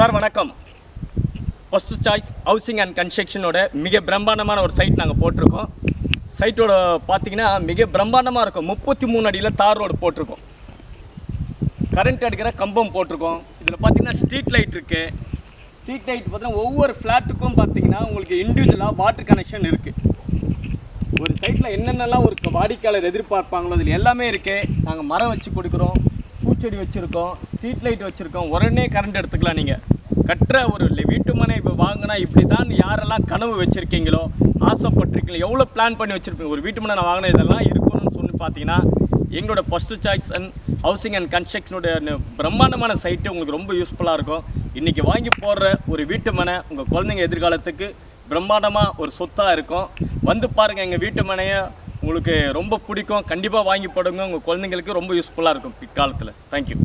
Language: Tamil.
சார் வணக்கம். ஃபஸ்ட்டு சாய்ஸ் ஹவுசிங் அண்ட் கன்ஸ்ட்ரக்ஷனோட மிக பிரம்மாண்டமான ஒரு சைட் நாங்கள் போட்டிருக்கோம். சைட்டோட பார்த்தீங்கன்னா மிக பிரம்மாண்டமாக இருக்கும். முப்பத்தி மூணு அடியில் தார் ரோடு போட்டிருக்கோம். கரண்ட் அடிக்கிற கம்பம் போட்டிருக்கோம். இதில் பார்த்தீங்கன்னா ஸ்ட்ரீட் லைட் இருக்குது ஸ்ட்ரீட் லைட் பார்த்தீங்கன்னா ஒவ்வொரு ஃப்ளாட்டுக்கும் பார்த்தீங்கன்னா உங்களுக்கு இண்டிவிஜுவலாக வாட்டர் கனெக்ஷன் இருக்குது ஒரு சைட்டில் என்னென்னலாம் ஒரு வாடிக்கையாளர் எதிர்பார்ப்பாங்களோ அதில் எல்லாமே இருக்குது நாங்கள் மரம் வச்சு கொடுக்குறோம். பூச்செடி வச்சுருக்கோம் ஸ்ட்ரீட் லைட் வச்சுருக்கோம் உடனே கரண்ட் எடுத்துக்கலாம் நீங்கள் கட்டுற ஒரு வீட்டு மனை இப்போ வாங்கினா இப்படி தான் யாரெல்லாம் கனவு வச்சுருக்கீங்களோ ஆசைப்பட்டிருக்கீங்களோ எவ்வளோ பிளான் பண்ணி வச்சுருப்பீங்க? ஒரு வீட்டு மனை நான் வாங்கின இதெல்லாம் இருக்கணும்னு சொல்லி பார்த்தீங்கன்னா எங்களோட first choice and housing and கன்ஸ்ட்ரக்ஷனோட பிரம்மாண்டமான சைட்டு உங்களுக்கு ரொம்ப யூஸ்ஃபுல்லாக இருக்கும். இன்றைக்கி வாங்கி போடுற ஒரு வீட்டு மனை உங்கள் குழந்தைங்க எதிர்காலத்துக்கு பிரம்மாண்டமாக ஒரு சொத்தாக இருக்கும். வந்து பாருங்கள் எங்கள் வீட்டு மனையை உங்களுக்கு ரொம்ப பிடிக்கும். கண்டிப்பாக வாங்கி போடுங்க. உங்கள் குழந்தைங்களுக்கு ரொம்ப யூஸ்ஃபுல்லாக இருக்கும் பிற்காலத்தில். தேங்க்யூ